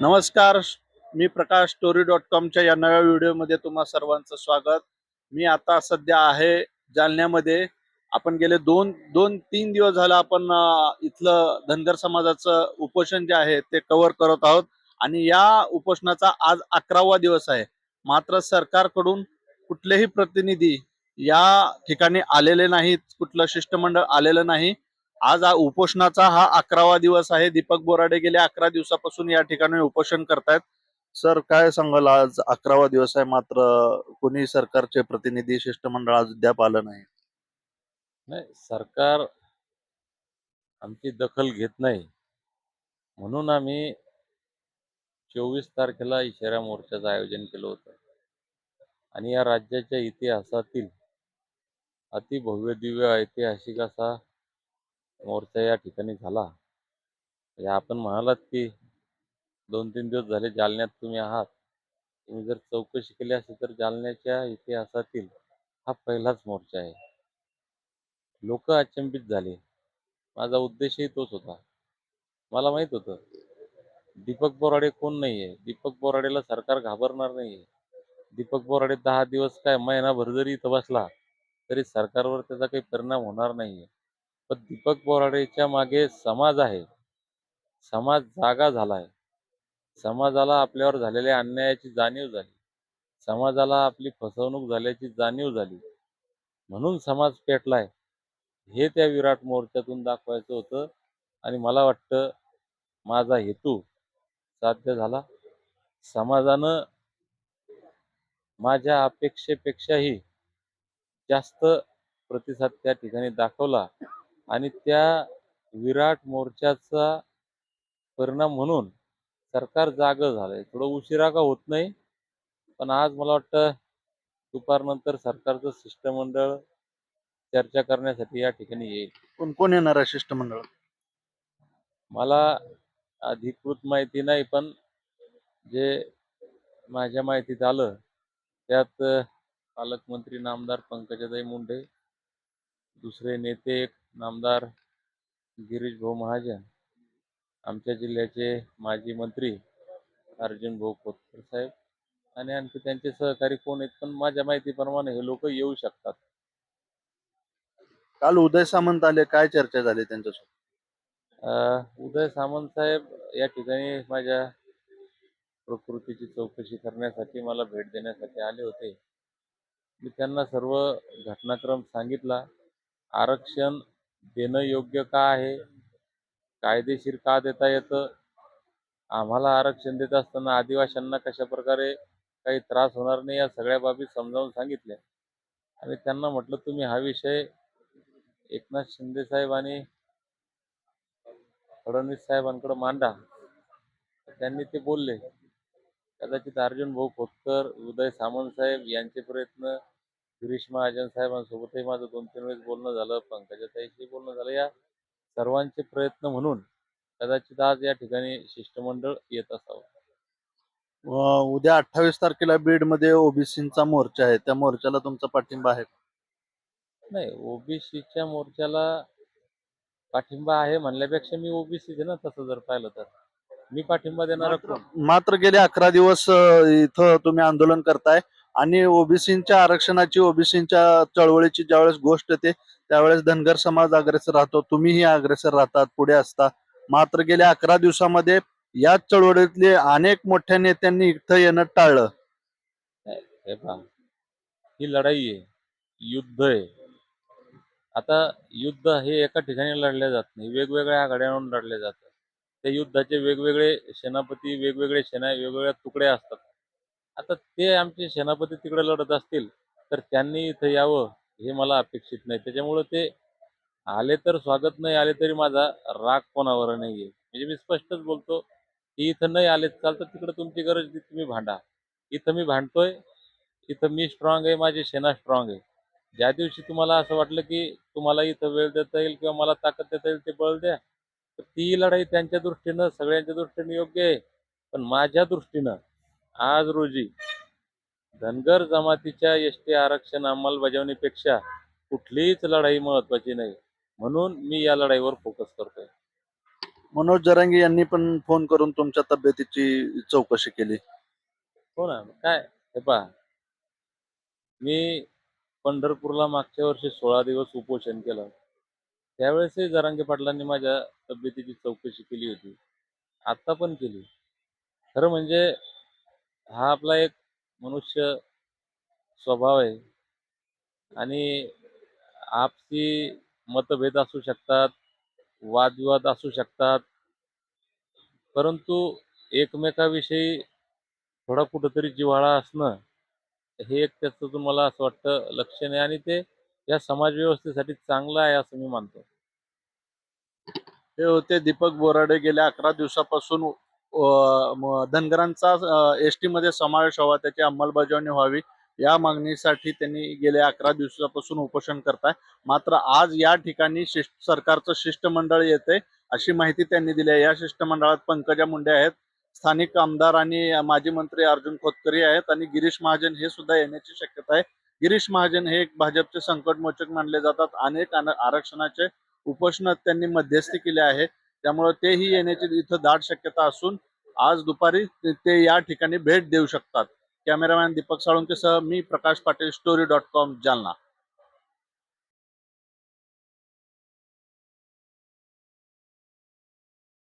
नमस्कार मी प्रकाश story dot कॉमच्या या नव्या व्हिडिओमध्ये तुम्हा सर्वांचं स्वागत. मी आता सध्या आहे जालन्यामध्ये. आपण गेले दोन दोन तीन दिवस झालं आपण इथलं धनगर समाजाचं उपोषण जे आहे ते कव्हर करत आहोत. आणि या उपोषणाचा आज अकरावा दिवस आहे. मात्र सरकारकडून कुठलेही प्रतिनिधी या ठिकाणी आलेले नाहीत कुठलं शिष्टमंडळ आलेलं नाही. आज उपोषणाचा हा अकरावा दिवस आहे. दीपक बोराडे गेले अकरा दिवसापासून या ठिकाणी उपोषण करतायत. सर काय सांगाल? आज अकरावा दिवस आहे मात्र कोणी सरकारचे प्रतिनिधी शिष्टमंडळ आज अद्याप आलं नाही नाही सरकार आमची दखल घेत नाही. म्हणून आम्ही चोवीस तारखेला इशारा मोर्चाचं आयोजन केलं होतं. आणि या राज्याच्या इतिहासातील अतिभव्य दिव्य ऐतिहासिक असा मोर्चा या ठिकाणी झाला. म्हणजे आपण म्हणालात की दोन तीन दिवस झाले जालन्यात तुम्ही आहात. तुम्ही जर चौकशी केली असेल तर जालन्याच्या इतिहासातील हा पहिलाच मोर्चा आहे. लोक अचंबित झाले. माझा उद्देशही तोच होता. मला माहीत होतं दीपक बोराडे कोण नाहीये? दीपक बोराडेला सरकार घाबरणार नाहीये. दीपक बोराडे दहा दिवस काय महिनाभर जरी इथं बसला तरी सरकारवर त्याचा काही परिणाम होणार नाहीये. पण दीपक बोराडेच्या मागे समाज आहे. समाज जागा झालाय. समाजाला आपल्यावर झालेल्या अन्यायाची जाणीव झाली. समाजाला आपली फसवणूक झाल्याची जाणीव झाली. म्हणून समाज पेटलाय. हे त्या विराट मोर्चातून दाखवायचं होतं आणि मला वाटतं माझा हेतू साध्य झाला. समाजानं माझ्या अपेक्षेपेक्षाही जास्त प्रतिसाद त्या ठिकाणी दाखवला. आणि त्या विराट मोर्चाचा परिणाम म्हणून सरकार जागं झालंय. थोडं उशिरा का होत नाही पण आज मला वाटतं दुपारनंतर सरकारचं शिष्टमंडळ चर्चा करण्यासाठी या ठिकाणी येईल. कोण कोण येणार आहे शिष्टमंडळ? मला अधिकृत माहिती नाही पण जे माझ्या माहितीत आलं त्यात पालकमंत्री नामदार पंकजाताई मुंडे दुसरे नेते एक नामदार गिरीश भाऊ महाजन आमच्या जिल्ह्याचे माजी मंत्री अर्जुन भाऊ खोतकर साहेब आणि आणखी त्यांचे सहकारी कोण आहेत पण माझ्या माहितीप्रमाणे हे लोक येऊ शकतात. काल उदय सामंत आले काय चर्चा झाली त्यांच्यासोबत? अ, उदय सामंत साहेब या ठिकाणी माझ्या प्रकृतीची चौकशी करण्यासाठी मला भेट देण्यासाठी आले होते. मी त्यांना सर्व घटनाक्रम सांगितला. आरक्षण देणं योग्य का आहे? कायदेशीर का देता येतं? आम्हाला आरक्षण देत असताना आदिवाशांना कशा प्रकारे काही त्रास होणार नाही या सगळ्या बाबी समजावून सांगितल्या. आणि त्यांना म्हटलं तुम्ही हा विषय एकनाथ शिंदे साहेब आणि फडणवीस साहेबांकडे मांडा. त्यांनी ते बोलले. कदाचित अर्जुन भाऊ खोतकर उदय सामंत साहेब यांचे प्रयत्न गिरीश महाजन साहेबांसोबतही माझं दोन तीन वेळेस बोलणं झालं पंकजाताईशी बोलणं झालं. या सर्वांचे प्रयत्न म्हणून कदाचित आज या ठिकाणी शिष्टमंडळ येत असावं. उद्या अठ्ठावीस तारखेला बीडमध्ये ओबीसीचा मोर्चा आहे. त्या मोर्चाला तुमचा पाठिंबा आहे नाही ओबीसीच्या मोर्चाला पाठिंबा आहे म्हणल्यापेक्षा मी ओबीसी ना तसं जर पाहिलं तर. मी पाठिंबा देणारा मात्र गेले अकरा दिवस इथं तुम्ही आंदोलन करताय. आणि ओबीसीच्या आरक्षणाची ओबीसीच्या चळवळीची ज्यावेळेस गोष्ट येते त्यावेळेस धनगर समाज अग्रेसर राहतो. तुम्हीही अग्रेसर राहतात पुढे असता. मात्र गेल्या अकरा दिवसामध्ये याच चळवळीतले अनेक मोठ्या नेत्यांनी इथं येणं टाळलं. हे ही लढाई आहे. युद्ध आहे. आता युद्ध हे एका ठिकाणी लढले जात नाही. वेगवेगळ्या आघाड्यांवरून लढले जातात. त्या युद्धाचे वेगवेगळे सेनापती वेगवेगळे सेना वेगवेगळ्या तुकड्या असतात. आता ते आमचे सेनापती तिकडे लढत असतील तर त्यांनी इथं यावं हे मला अपेक्षित नाही. त्याच्यामुळं ते आले तर स्वागत नाही आले तरी माझा राग कोणावर नाही आहे म्हणजे मी स्पष्टच बोलतो की इथं नाही आले चालतं तिकडं तुमची गरज तुम्ही भांडा. इथं मी भांडतोय इथं मी स्ट्रॉंग आहे माझी सेना स्ट्रॉंग आहे. ज्या दिवशी तुम्हाला असं वाटलं की तुम्हाला इथं वेळ देता येईल किंवा मला ताकद देता येईल ते बळ द्या. तर ती लढाई त्यांच्या दृष्टीनं सगळ्यांच्या दृष्टीनं योग्य आहे पण माझ्या दृष्टीनं आज रोजी धनगर जमातीच्या एस टी आरक्षण अंमलबजावणीपेक्षा कुठलीच लढाई महत्वाची नाही. म्हणून मी या लढाईवर फोकस करतोय. मनोज जरांगे यांनी पण फोन करून तुमच्या तब्येतीची चौकशी केली. हो ना काय? हे पहा. मी पंढरपूरला मागच्या वर्षी सोळा दिवस उपोषण केलं. त्यावेळेसही जरांगे पाटलांनी माझ्या तब्येतीची चौकशी केली होती. आत्ता पण केली. खरं म्हणजे हा आपला एक मनुष्य स्वभाव आहे. आणि आपसी मतभेद असू शकतात वादविवाद असू शकतात. परंतु एकमेकाविषयी थोडा कुठंतरी जिव्हाळा असणं हे एक त्याचं तुम्हाला असं वाटतं लक्षण आहे आणि ते या समाज व्यवस्थेसाठी चांगलं आहे असं मी मानतो. हे होते दीपक बोराडे गेल्या अकरा दिवसापासून धनगरांचा एस टीमध्ये समावेश व्हावा त्याची अंमलबजावणी व्हावी या मागणीसाठी त्यांनी गेल्या अकरा दिवसापासून उपोषण करताय. मात्र आज या ठिकाणी शिष्ट सरकारचं शिष्टमंडळ येते अशी माहिती त्यांनी दिली आहे. या शिष्टमंडळात पंकजा मुंडे आहेत स्थानिक आमदार आणि माजी मंत्री अर्जुन खोतकरी आहेत आणि गिरीश महाजन हे सुद्धा येण्याची शक्यता आहे. गिरीश महाजन हे एक भाजपचे संकटमोचक मानले जातात. अनेक आरक्षणाचे उपोषणात त्यांनी मध्यस्थी केले आहे. त्यामुळे तेही येण्याची इथं दाट शक्यता असून आज दुपारी ते- या ठिकाणी भेट देऊ शकतात. कॅमेरामॅन दीपक साळुंकेसह मी Prakash Patil story dot com Jalna.